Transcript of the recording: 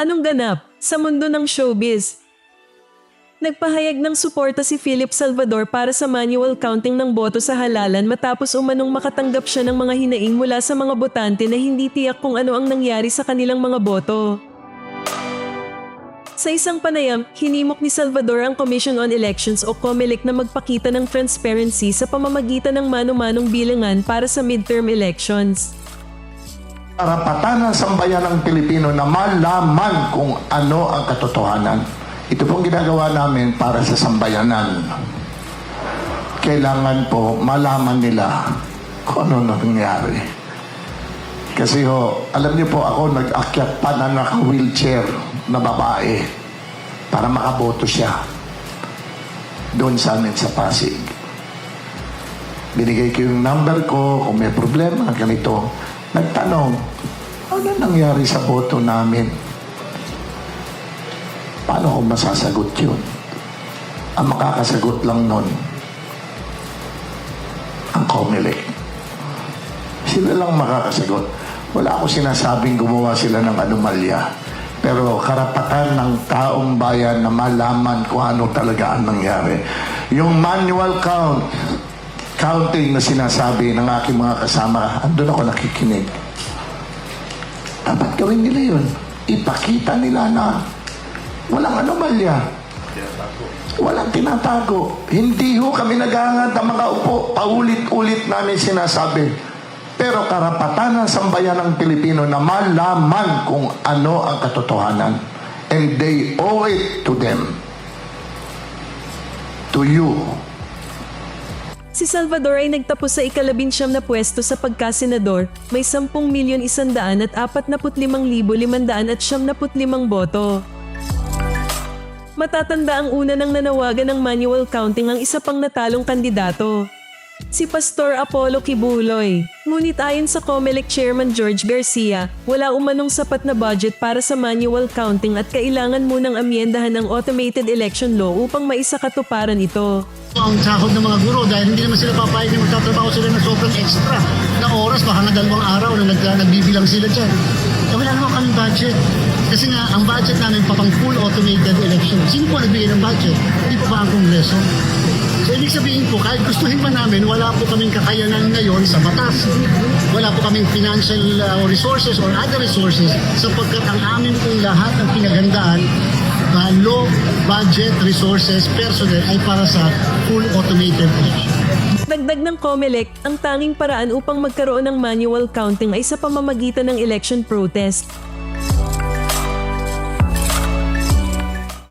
Anong ganap sa mundo ng showbiz? Nagpahayag ng suporta si Philip Salvador para sa manual counting ng boto sa halalan matapos umanong makatanggap siya ng mga hinaing mula sa mga botante na hindi tiyak kung ano ang nangyari sa kanilang mga boto. Sa isang panayam, hinimok ni Salvador ang Commission on Elections o COMELEC na magpakita ng transparency sa pamamagitan ng mano-manong bilangan para sa midterm elections. Karapatan ng sambayan ng Pilipino na malaman kung ano ang katotohanan. Ito pong ginagawa namin para sa sambayanan. Kailangan po malaman nila kung ano nangyari. Kasi ho, alam niyo po ako nag-akyat pa na naka-wheelchair na babae para makaboto siya doon sa amin sa Pasig. Binigay ko yung number ko, kung may problema, ganito. Nagtanong, ano nangyari sa boto namin? Paano ko masasagot yun? Ang makakasagot lang nun, ang Comelec. Sila lang makakasagot. Wala ako sinasabing gumawa sila ng anomalya. Pero karapatan ng taong bayan na malaman kung ano talaga ang nangyari. Yung manual count, counting na sinasabi ng aking mga kasama, andun ako nakikinig. Dapat gawin nila yun. Ipakita nila na walang anomalya. Walang tinatago. Hindi ho kami naghahangad ng mga upo. Paulit-ulit namin sinasabi. Pero karapatan ng sambayan ng Pilipino na malaman kung ano ang katotohanan. And they owe it to them. To you. Si Salvador ay nagtapos sa ikalabinsyam na pwesto sa pagkasenador, may 10 milyon isandaan at 45,500 at 75 boto. Matatanda ang una ng nanawagan ng manual counting ang isa pang natalong kandidato. Si Pastor Apollo Kibuloy. Ngunit ayon sa COMELEC Chairman George Garcia, wala umanong sapat na budget para sa manual counting at kailangan munang amyendahan ang automated election law upang maisakatuparan ito. ang sahod ng mga guro dahil hindi naman sila papayag na magtatrabaho sila ng sobrang extra na oras, baka nga dalawang araw na nag, nagbibilang sila dyan. Eh, wala naman kaming budget. Kasi nga, ang budget namin pa pang full automated election. Sino po nagbigay ng budget? Hindi po ba ang Kongreso? So, ibig sabihin po, kahit gustuhin man namin, wala po kaming kakayanan ngayon sa batas. Wala po kaming financial uh, resources or other resources sapagkat ang amin pong lahat ng pinaghandaan na low budget resources personnel ay para sa full automated election. Dagdag ng COMELEC, ang tanging paraan upang magkaroon ng manual counting ay sa pamamagitan ng election protest.